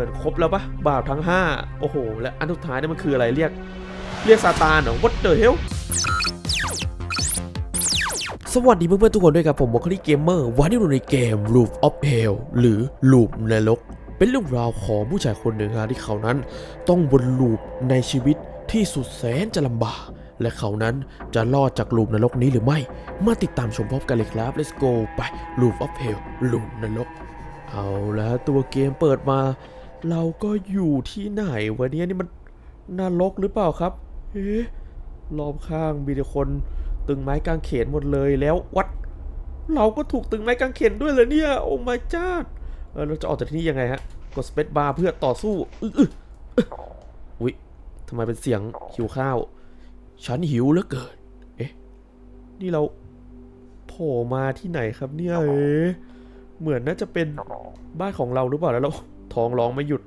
มือนครบแล้วปะบาปทั้ง 5 โอ้โห และอันสุดท้ายนี่มันคืออะไรเรียก เรียกซาตานเหรอ What the hell สวัสดีเพื่อนๆทุกคนด้วยครับผมวอคลี่เกมเมอร์วันนี้เราในเกม Loop of Hell หรือ Loop นรก เป็นเรื่องราวของผู้ชายคนหนึ่งฮะที่เขานั้น ต้องวนลูปในชีวิตที่สุดแสนจะลำบาก และเขานั้นจะรอดจากลูปนรกนี้หรือไม่ มาติดตามชมพร้อมกันเลยครับ let's go ไป Loop of Hell ลูปนรกเอาแล้วตัวเกมเปิดมา เราก็อยู่ที่ไหนวะเนี่ยนี่มันนรกหรือเปล่าครับเอ๊ะรอบข้างมีแต่คนตึงไม้กางเขนหมดเลยแล้ววัด เราก็ถูกตึงไม้กางเขนด้วยเหรอเนี่ย โอ้ my god เออเราจะออกจากที่นี่ยังไงฮะ กดสเปซบาร์เพื่อต่อสู้อึ๊ะอึ๊ะอึ๊ะอุ๊ยทำไมเป็นเสียงหิวข้าว ฉันหิวเหลือเกิน เอ๊ะ นี่เราโผล่มาที่ไหนครับเนี่ย เอ๊ะ เหมือนน่าจะเป็นบ้านของเราหรือเปล่าแล้วเรา ท้องร้องไม่หยุด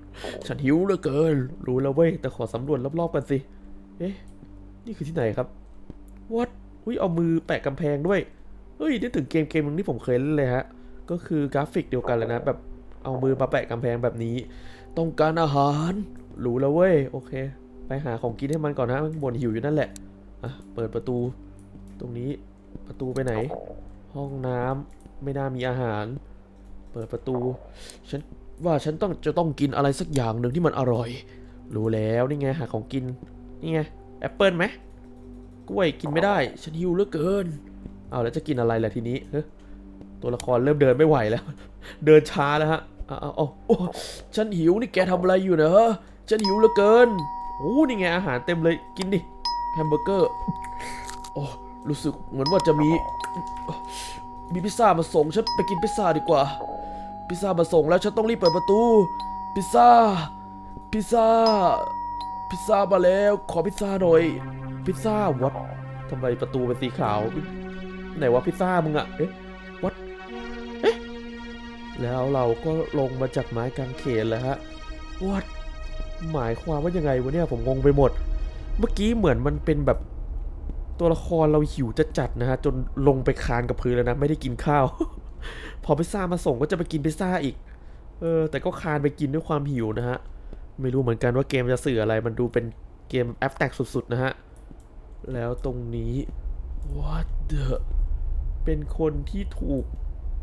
ฉันหิวเหลือเกิน รู้แล้วเว้ย แต่ขอสำรวจรอบๆกันสิ เอ๊ะ นี่คือที่ไหนครับวัดอุ้ยเอามือแปะกำแพงด้วย เฮ้ยนึกถึงเกมเกมหนึงที่ผมเคยเล่นเลยฮะ ก็คือกราฟิกเดียวกันเลยนะ แบบเอามือมาแปะกำแพงแบบนี้ ต้องการอาหาร รู้แล้วเว้ย โอเค ไปหาของกินให้มันก่อนนะ มันบ่นหิวอยู่นั่นแหละ อะ เปิดประตู ตรงนี้ ประตูไปไหน ห้องน้ำไม่น่ามีอาหาร เปิดประตู ฉัน ว่าฉันต้องจะต้องกินอะไรสักอย่างหนึ่งที่มันอร่อย รู้แล้วนี่ไงหาของกิน นี่ไงแอปเปิลไหมกล้วยกินไม่ได้ ฉันหิวเหลือเกิน เอาแล้วจะกินอะไรล่ะทีนี้เฮ้ตัวละครเริ่มเดินไม่ไหวแล้ว เดินช้าแล้วฮะอาเอาเอาโอ้ฉันหิวนี่แกทำอะไรอยู่เนอะฉันหิวเหลือเกินโอ้นี่ไงอาหารเต็มเลยกินดิแฮมเบอร์เกอร์โอ้รู้สึกเหมือนว่าจะมีมีพิซซ่ามาส่งฉันไปกินพิซซ่าดีกว่า พิซซ่ามาส่งแล้วฉันต้องรีบเปิดประตู พิซซ่า พิซซ่า พิซซ่ามาแล้ว ขอพิซซ่าหน่อย พิซซ่าวัดทำไมประตูเป็นสีขาว ไหนว่าพิซซ่ามึงอะเอ๊ะวัดเอ๊ะ แล้วเราก็ลงมาจากไม้กางเขนแล้วฮะวัดหมายความว่ายังไงวะเนี่ยผมงงไปหมด เมื่อกี้เหมือนมันเป็นแบบตัวละครเราหิวจะจัดนะฮะ จนลงไปคานกับพื้นแล้วนะ ไม่ได้กินข้าว พอพิซซ่ามาส่งก็จะไปกินพิซซ่าอีก เออ แต่ก็คานไปกินด้วยความหิวนะฮะ ไม่รู้เหมือนกันว่าเกมจะสื่ออะไร มันดูเป็นเกมแอปแตกสุดๆนะฮะ แล้วตรงนี้ what the เป็นคนที่ถูก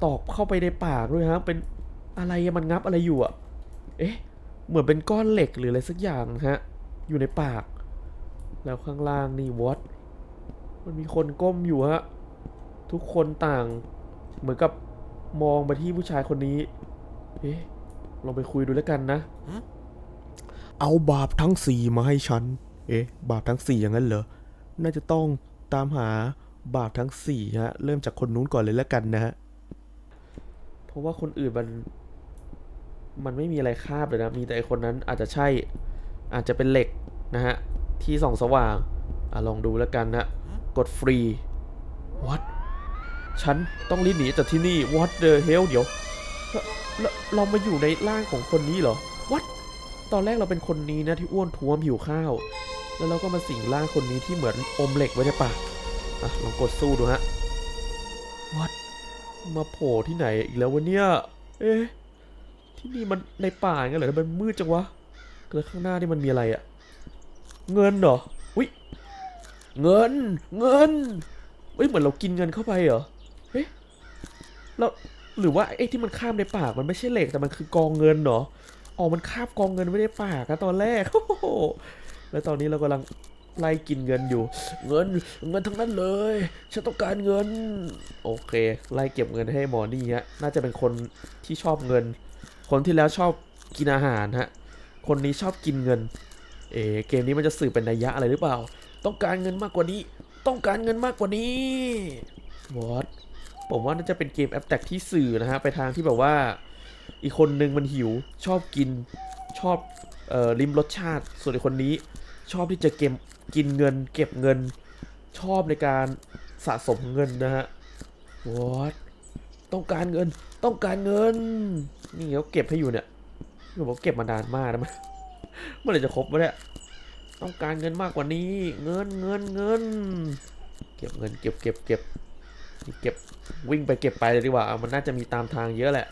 ตอกเข้าไปในปากด้วยฮะ เป็นอะไรมันงับอะไรอยู่อะเอ๊ะ เหมือนเป็นก้อนเหล็กหรืออะไรสักอย่างฮะ อยู่ในปาก แล้วข้างล่างนี่ what มันมีคนก้มอยู่ฮะ ทุกคนต่างเหมือนกับ มองไปที่ผู้ชายคนนี้ เอ๊ะลองไปคุยดูแล้วกันนะ เอาบาปทั้งสี่มาให้ฉัน เอ๊ะ บาปทั้งสี่อย่างนั้นเหรอ น่าจะต้องตามหาบาปทั้งสี่ฮะ เริ่มจากคนนู้นก่อนเลยแล้วกันนะฮะ เพราะว่าคนอื่นมัน มันไม่มีอะไรคาบเลยนะ มีแต่ไอคนนั้นอาจจะใช่ อาจจะเป็นเหล็กนะฮะ ที่ส่องสว่าง อะลองดูแล้วกันนะ กดฟรี what ฉันต้องรีบหนีจากที่นี่ what the hell เดี๋ยวเราเราเรามาอยู่ในร่างของคนนี้เหรอ what ตอนแรกเราเป็นคนนี้นะที่อ้วนท้วมหิวข้าว แล้วเราก็มาสิงร่างคนนี้ที่เหมือนอมเหล็กไว้ในปากอะลองกดสู้ดูฮะ what มาโผล่ที่ไหนอีกแล้ววะเนี่ย เอ๊ะ ที่นี่มันในป่างั้นเหรอทำไมมันมืดจังวะแล้วข้างหน้านี่มันมีอะไรอะเงินเหรอ อุ้ยเงิน เงินเอ้ย เหมือนเรากินเงินเข้าไปเหรอ เราหรือว่าไอ้ที่มันข้ามในปากมันไม่ใช่เหล็กแต่มันคือกองเงินเหรออ๋อมันคาบกองเงินไว้ในปากอะตอนแรกโอ้โหแล้วตอนนี้เรากำลังไล่กินเงินอยู่ เงินเงินทั้งนั้นเลยฉันต้องการเงิน โอเค ไล่เก็บเงินให้หมอนี่ฮะน่าจะเป็นคนที่ชอบเงิน คนที่แล้วชอบกินอาหารฮะคนนี้ชอบกินเงิน เอ๋เกมนี้มันจะสื่อเป็นนัยยะอะไรหรือเปล่า ต้องการเงินมากกว่านี้ ต้องการเงินมากกว่านี้วอต ผมว่าน่าจะเป็นเกมแอปแตกที่สื่อนะฮะ ไปทางที่แบบว่า อีกคนนึงมันหิว ชอบกินชอบเอ่อริมรสชาติ ส่วนอีกคนนี้ชอบที่จะเก็บกินเงิน เก็บเงินชอบในการสะสมเงินนะฮะวอตต้องการเงิน ต้องการเงิน นี่เขาเก็บให้อยู่เนี่ยเขาบอกเก็บมานานมากนะมันเมื่อไหร่จะครบวะเนี่ยต้องการเงินมากกว่านี้ เงินเงินเงิน เก็บเงิน เก็บเก็บเก็บ นี่เก็บวิ่งไปเก็บไปเลยดีกว่า มันน่าจะมีตามทางเยอะแหละ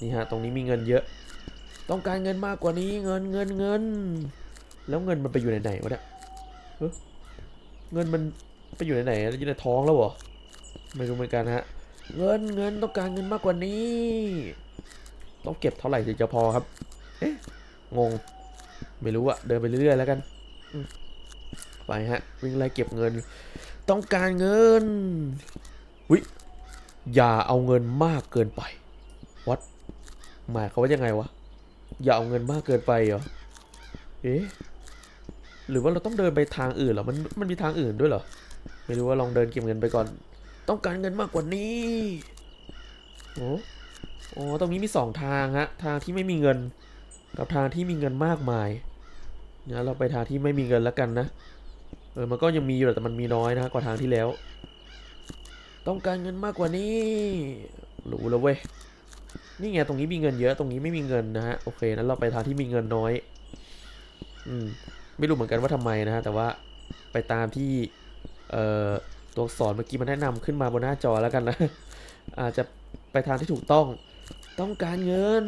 นี่ฮะ ตรงนี้มีเงินเยอะ ต้องการเงินมากกว่านี้เงินเงินเงิน แล้วเงินมันไปอยู่ไหนๆวะเนี่ยเงินมันไปอยู่ไหนๆอะอยู่ในท้องแล้วเหรอ ไม่รู้เหมือนกันฮะ เงินเงินต้องการเงินมากกว่านี้ ต้องเก็บเท่าไหร่ถึงจะพอครับ เอ๊ะ งง ไม่รู้อะเดินไปเรื่อยๆแล้วกันไปฮะ วิ่งไล่เก็บเงิน ต้องการเงิน วิอย่าเอาเงินมากเกินไปวัดหมายเขาว่ายังไงวะ อย่าเอาเงินมากเกินไปเหรอ เอ๊ะ หรือว่าเราต้องเดินไปทางอื่นเหรอ มันมันมีทางอื่นด้วยเหรอ ไม่รู้ว่าลองเดินเก็บเงินไปก่อน ต้องการเงินมากกว่านี้ โอ้อ๋อตรงนี้มีสองทางฮะ ทางที่ไม่มีเงิน กับทางที่มีเงินมากมายงั้นเราไปทางที่ไม่มีเงินแล้วกันนะ เออ มันก็ยังมีอยู่แต่มันมีน้อยนะกว่าทางที่แล้ว ต้องการเงินมากกว่านี้รู้แล้วเว้ยนี่ไงตรงนี้มีเงินเยอะตรงนี้ไม่มีเงินนะฮะโอเคนั้นเราไปทางที่มีเงินน้อย อืมไม่รู้เหมือนกันว่าทำไมนะฮะแต่ว่าไปตามที่เอ่อตัวอักษรเมื่อกี้มันแนะนำขึ้นมาบนหน้าจอแล้วกันนะ อาจจะไปทางที่ถูกต้องต้องการเงิน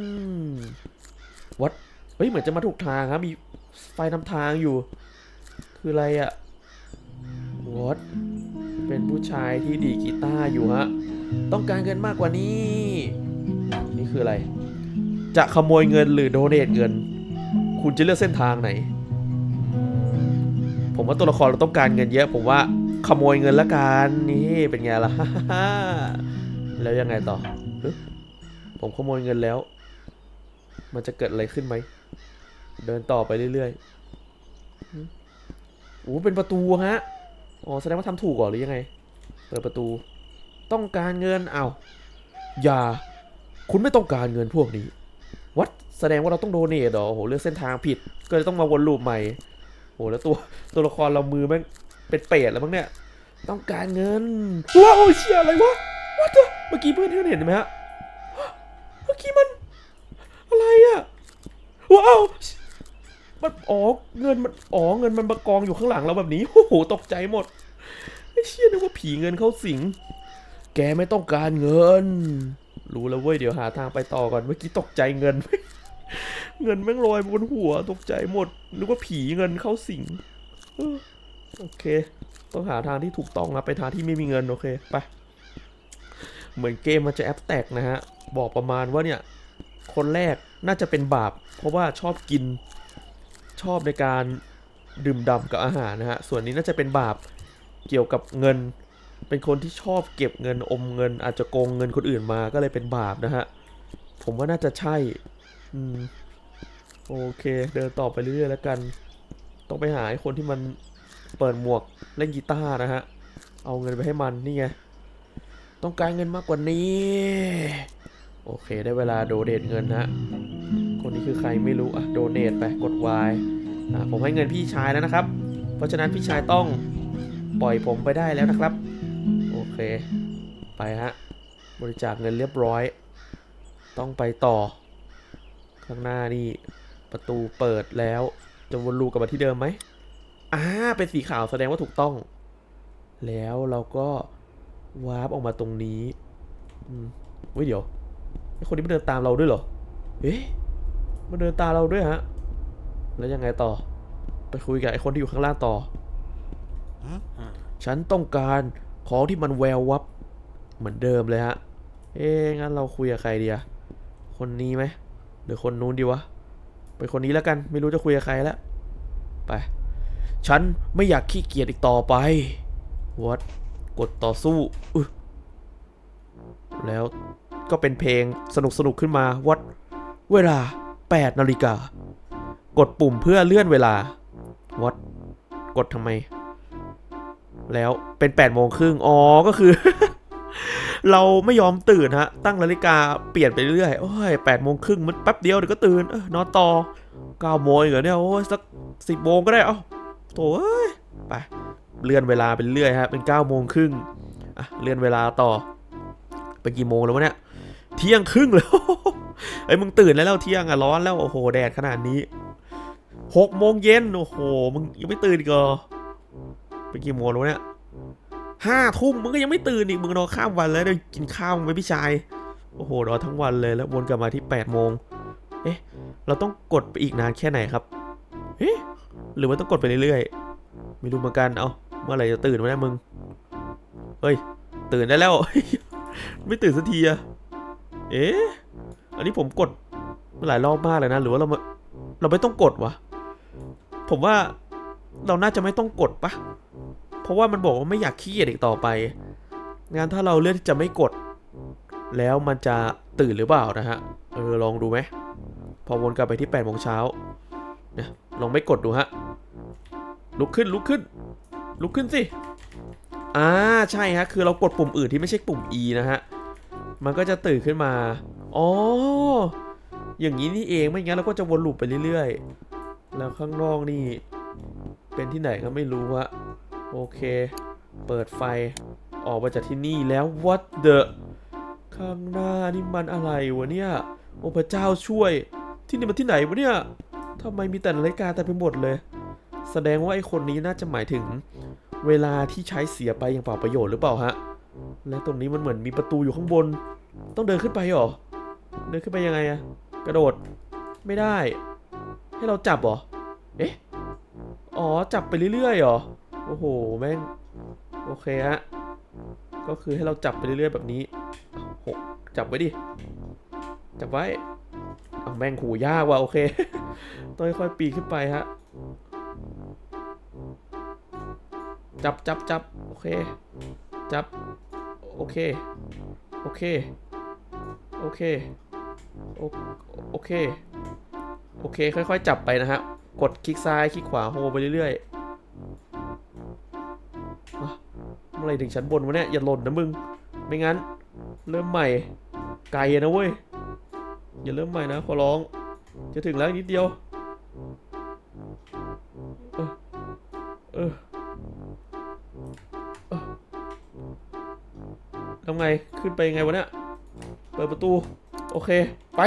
วัดเฮ้ยเหมือนจะมาถูกทางครับมีไฟนำทางอยู่ คืออะไรอะวัด เป็นผู้ชายที่ดีกีตาร์อยู่ฮะ ต้องการเงินมากกว่านี้ นี่คืออะไร จะขโมยเงินหรือโดเนทเงิน คุณจะเลือกเส้นทางไหน ผมว่าตัวละครเราต้องการเงินเยอะ ผมว่าขโมยเงินละกันนี่เป็นไงล่ะ แล้วยังไงต่อ ผมขโมยเงินแล้ว มันจะเกิดอะไรขึ้นไหม เดินต่อไปเรื่อยๆโอ้เป็นประตูฮะ อ๋อแสดงว่าทำถูกเหรอหรือยังไง เปิดประตู ต้องการเงินเอาอย่า คุณไม่ต้องการเงินพวกนี้วัดแสดงว่าเราต้องโดเนทเหรอโอ้โหเลือกเส้นทางผิด ก็เลยต้องมาวนลูปใหม่โอ้โหแล้วตัวตัวละครเรามือแม่งเป็นเป็ดแล้วมั้งเนี่ย ต้องการเงินว้าวเชี่ยอะไรวะวัดเมื่อกี้เพื่อนเพื่อนเห็นไหมฮะเมื่อกี้มันอะไรอะว้าว มันอ๋อเงินมันอ๋อเงินมันมากองอยู่ข้างหลังเราแบบนี้โอ้โหตกใจหมดไอ้เชี่ยนึกว่าผีเงินเข้าสิง แกไม่ต้องการเงิน รู้แล้วเว้ยเดี๋ยวหาทางไปต่อก่อนเมื่อกี้ตกใจเงิน เงินแม่งลอยบนหัวตกใจหมดนึกว่าผีเงินเข้าสิงโอเค ต้องหาทางที่ถูกต้องนะไปทางที่ไม่มีเงินโอเคไปเหมือนเกมมันจะแอปแตกนะฮะ บอกประมาณว่าเนี่ย คนแรกน่าจะเป็นบาป เพราะว่าชอบกิน ชอบในการดื่มด่ำกับอาหารนะฮะ ส่วนนี้น่าจะเป็นบาปเกี่ยวกับเงิน เป็นคนที่ชอบเก็บเงินอมเงิน อาจจะโกงเงินคนอื่นมาก็เลยเป็นบาปนะฮะ ผมว่าน่าจะใช่ อืม โอเค เดินต่อไปเรื่อยๆแล้วกัน ต้องไปหาคนที่มันเปิดหมวกเล่นกีตาร์นะฮะ เอาเงินไปให้มันนี่ไง ต้องการเงินมากกว่านี้ โอเค ได้เวลาโดเนทเงินนะฮะ คือใครไม่รู้อะโดเนทไปกด Y อะผมให้เงินพี่ชายแล้วนะครับ เพราะฉะนั้นพี่ชายต้องปล่อยผมไปได้แล้วนะครับ โอเค ไปฮะบริจาคเงินเรียบร้อย ต้องไปต่อ ข้างหน้านี่ประตูเปิดแล้วจะวนลูปกลับมาที่เดิมไหมอ่าเป็นสีขาวแสดงว่าถูกต้อง แล้วเราก็วาร์ปออกมาตรงนี้อืมเว้ยเดี๋ยวไอคนนี้มันเดินตามเราด้วยเหรอ เอ๊ะ มันเดินตามเราด้วยฮะ แล้วยังไงต่อ ไปคุยกับไอคนที่อยู่ข้างล่างต่อ ฉันต้องการของที่มันแวววับ เหมือนเดิมเลยฮะ เอ๊ะงั้นเราคุยกับใครดีอะคนนี้ไหมหรือคนนู้นดีวะ ไปคนนี้แล้วกัน ไม่รู้จะคุยกับใครแล้ว ไป ฉันไม่อยากขี้เกียจอีกต่อไปวัดกดต่อสู้อึแล้วก็เป็นเพลงสนุกสนุกๆขึ้นมาวัดเวลา 8นาฬิกากดปุ่มเพื่อเลื่อนเวลาวัดกดทำไม แล้วเป็น8โมงครึ่งอ๋อก็คือ เราไม่ยอมตื่นฮะ ตั้งนาฬิกาเปลี่ยนไปเรื่อยโอ้ยแปดโมงครึ่งมันแป๊บเดียวเดี๋ยวก็ตื่นเออนอนต่อเก้าโมงเหรอเนี่ยโอ้ยสักสิบโมงก็ได้เอ้าโถ่เอ้ยไปเลื่อนเวลาไปเรื่อยฮะเป็นเก้าโมงครึ่งอะเลื่อนเวลาต่อเป็นกี่โมงแล้ววะเนี่ยเที่ยงครึ่งแล้ว ไอ้ยมึงตื่นแล้วเที่ยงอะร้อนแล้วโอ้โหแดดขนาดนี้หกโมงเย็นโอ้โหมึงยังไม่ตื่นอีกเหรอเป็นกี่โมงแล้วเนี่ยห้าทุ่มมึงก็ยังไม่ตื่นอีกมึงนอนข้ามวันแล้วเดี๋ยวกินข้าวมึงไหมพี่ชายโอ้โหนอทั้งวันเลยแล้ววนกลับมาที่8ปดโมงเอ๊ะเราต้องกดไปอีกนานแค่ไหนครับเอ๊ะหรือว่าต้องกดไปเรื่อยๆไม่รู้เหมือนกันเอาเมื่อไหร่จะตื่นมาได้มึงเฮ้ยตื่นได้แล้ว ไม่ตื่นสักทีอะเอ๊ะ อันนี้ผมกดมหลายรอบมากเลยนะ หรือว่าเรามาเราไม่ต้องกดวะ ผมว่าเราน่าจะไม่ต้องกดปะเพราะว่ามันบอกว่าไม่อยากขี้เกียจอีกต่อไป งานถ้าเราเลือกที่จะไม่กด แล้วมันจะตื่นหรือเปล่านะฮะ เออลองดูไหม พอวนกลับไปที่8ปดโมงเช้าเนี่ยลองไม่กดดูฮะ ลุกขึ้นลุกขึ้น ลุกขึ้นสิ อ่าใช่ฮะ คือเรากดปุ่มอื่นที่ไม่ใช่ปุ่ม E นะฮะ มันก็จะตื่นขึ้นมา อ๋อ อย่างนี้นี่เองไม่งั้นเราก็จะวนลูปไปเรื่อยๆ แล้วข้างนอกนี่ เป็นที่ไหนก็ไม่รู้ฮะโอเค เปิดไฟออกมาจากที่นี่แล้ว what the ข้างหน้านี่มันอะไรวะเนี่ย โอ้พระเจ้าช่วย ที่นี่มันที่ไหนวะเนี่ยทำไมมีแต่นาฬิกาแต่ไปหมดเลย แสดงว่าไอ้คนนี้น่าจะหมายถึง เวลาที่ใช้เสียไปอย่างเปล่าประโยชน์หรือเปล่าฮะ และตรงนี้มันเหมือนมีประตูอยู่ข้างบน ต้องเดินขึ้นไปหรอ เดินขึ้นไปยังไงอะกระโดด ไม่ได้ ให้เราจับเหรอ เอ๊ะ อ๋อ จับไปเรื่อยๆเหรอ โอ้โห แม่ง โอเคฮะ ก็คือให้เราจับไปเรื่อยๆแบบนี้หกจับไว้ดิ จับไว้เอาแม่งขู่ยากว่ะโอเค ต้องค่อยๆปีนขึ้นไปฮะ จับจับจับโอเค จับ โอเค โอเค โอเค โอเค โอเค ค่อยๆ จับไปนะฮะ กดคลิกซ้าย คลิกขวาโฮไปเรื่อยๆเมื่อไรถึงชั้นบนวะเนี่ย อย่าหล่นนะมึง ไม่งั้น เริ่มใหม่ ไกลนะเว้ย อย่าเริ่มใหม่นะ ขอร้อง จะถึงแล้วนิดเดียว เออ เออเออทำไง ขึ้นไปยังไงวะเนี่ย เปิดประตู อเค ไป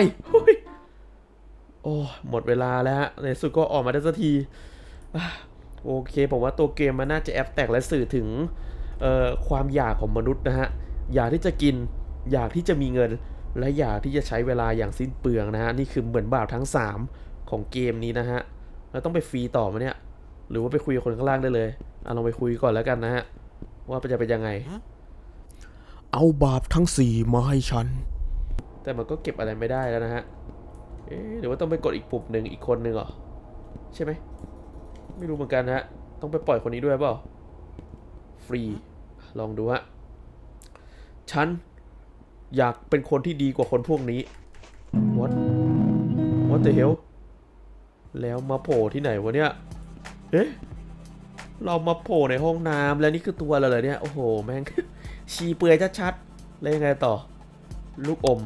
โอ้หมดเวลาแล้วฮะในสุดก็ออกมาได้สักที โอเค ผมว่าตัวเกมมันน่าจะแอบแตกและสื่อถึงความอยากของมนุษย์นะฮะ อยากที่จะกิน อยากที่จะมีเงิน และอยากที่จะใช้เวลาอย่างสิ้นเปลืองนะฮะ นี่คือเหมือนบาปทั้ง 3 ของเกมนี้นะฮะ แล้วต้องไปฟรีต่อไหมเนี่ย หรือว่าไปคุยกับคนข้างล่างได้เลยเอะลองไปคุยก่อนแล้วกันนะฮะ ว่าจะเป็นยังไง เอาบาปทั้งสี่มาให้ฉัน แต่มันก็เก็บอะไรไม่ได้แล้วนะฮะ เอ๊หรือว่าต้องไปกดอีกปุ่มหนึ่งอีกคนหนึ่งเหรอ ใช่ไหม ไม่รู้เหมือนกันนะฮะ ต้องไปปล่อยคนนี้ด้วยเปล่า ฟรี ลองดูฮะ ฉันอยากเป็นคนที่ดีกว่าคนพวกนี้ what what the hell แล้วมาโผล่ที่ไหนวะเนี่ย เอ๊ะ เรามาโผล่ในห้องน้ำแล้วนี่คือตัวอะไรเลยเนี่ย โอ้โห แม่ง ชีเปลือยชัดๆ แล้วยังไงต่อ ลูกอม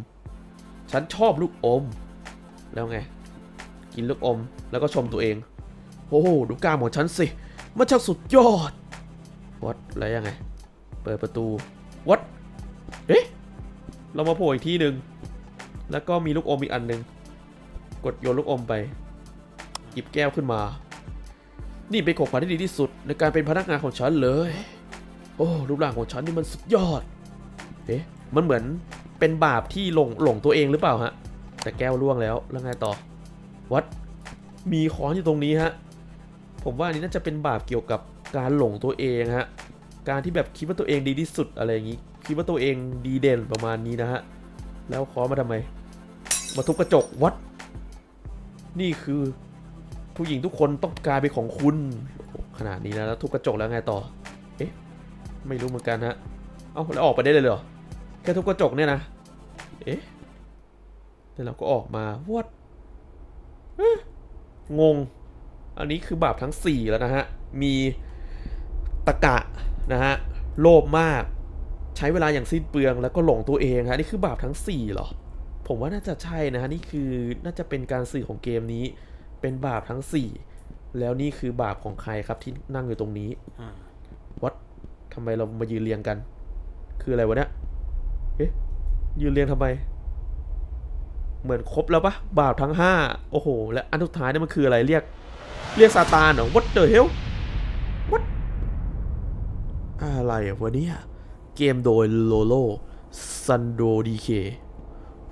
ฉันชอบลูกอม แล้วไง กินลูกอมแล้วก็ชมตัวเอง โอ้โหดูกล้ามของฉันสิ มันช่างสุดยอดวัดแล้วยังไง เปิดประตูวัดเอ๊ะเรามาโผล่อีกที่หนึ่งแล้วก็มีลูกอมอีกอันหนึ่งกดโยนลูกอมไป หยิบแก้วขึ้นมา นี่เป็นของขวัญที่ดีที่สุด ในการเป็นพนักงานของฉันเลย โอ้รูปร่างของฉันนี่มันสุดยอดเอ๊ะมันเหมือน เป็นบาปที่หลงหลงตัวเองหรือเปล่าฮะ แต่แก้วล่วงแล้วแล้วไงต่อวัดมีค้อนอยู่ตรงนี้ฮะ ผมว่าอันนี้น่าจะเป็นบาปเกี่ยวกับการหลงตัวเองฮะ การที่แบบคิดว่าตัวเองดีที่สุดอะไรอย่างนี้ คิดว่าตัวเองดีเด่นประมาณนี้นะฮะ แล้วค้อนมาทำไม มาทุบกระจกวัด นี่คือผู้หญิงทุกคนต้องกลายเป็นของคุณ ขนาดนี้นะแล้วทุบกระจกแล้วไงต่อ เอ๊ะ ไม่รู้เหมือนกันฮะ เอ้าแล้วออกไปได้เลยเหรอ แค่ทุบกระจกเนี่ยนะ เอ๊ะแล้วเราก็ออกมา what เอ๊ะงง อันนี้คือบาปทั้ง 4 แล้วนะฮะ มีตะกะนะฮะ โลภมาก ใช้เวลาอย่างสิ้นเปลืองแล้วก็หลงตัวเองฮะ นี่คือบาปทั้ง 4 เหรอ ผมว่าน่าจะใช่นะฮะ นี่คือน่าจะเป็นการสื่อของเกมนี้ เป็นบาปทั้ง 4 แล้วนี่คือบาปของใครครับที่นั่งอยู่ตรงนี้ what ทำไมเรามายืนเรียงกัน คืออะไรวะเนี่ย เอ๊ะยืนเรียงทำไม เหมือนครบแล้วปะบาปทั้งห้าโอ้โห และอันสุดท้ายนี่มันคืออะไรเรียก เรียกซาตานเหรอ what the hell what อะไรวะเนี่ยเกมโดยโลโลซันโดดีเค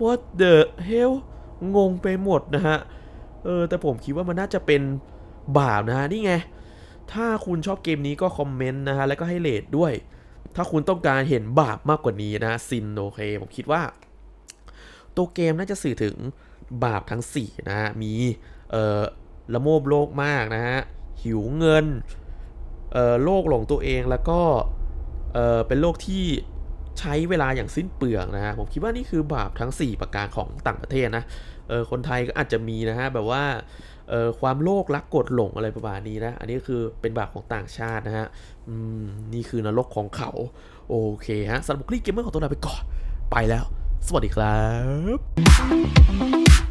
what the hell งงไปหมดนะฮะ เออ แต่ผมคิดว่ามันน่าจะเป็นบาปนะฮะ นี่ไง ถ้าคุณชอบเกมนี้ก็คอมเมนต์นะฮะ แล้วก็ให้เลทด้วย ถ้าคุณต้องการเห็นบาปมากกว่านี้นะซินโอเคผมคิดว่า ตัวเกมน่าจะสื่อถึงบาปทั้ง 4 นะฮะ มีเอ่อละโมบโลกมากนะฮะ หิวเงินเอ่อโลกหลงตัวเองแล้วก็เอ่อเป็นโลกที่ใช้เวลาอย่างสิ้นเปลืองนะฮะ ผมคิดว่านี่คือบาปทั้ง 4 ประการของต่างประเทศนะเออคนไทยก็อาจจะมีนะฮะ แบบว่า ความโลภรักกดหลงอะไรประมาณนี้นะ อันนี้คือเป็นบาปของต่างชาตินะฮะนี่คือนรกของเขา โอเคฮะสำหรับคลิปเกมเมอร์ของตัวเราไปก่อน ไปแล้ว สวัสดีครับ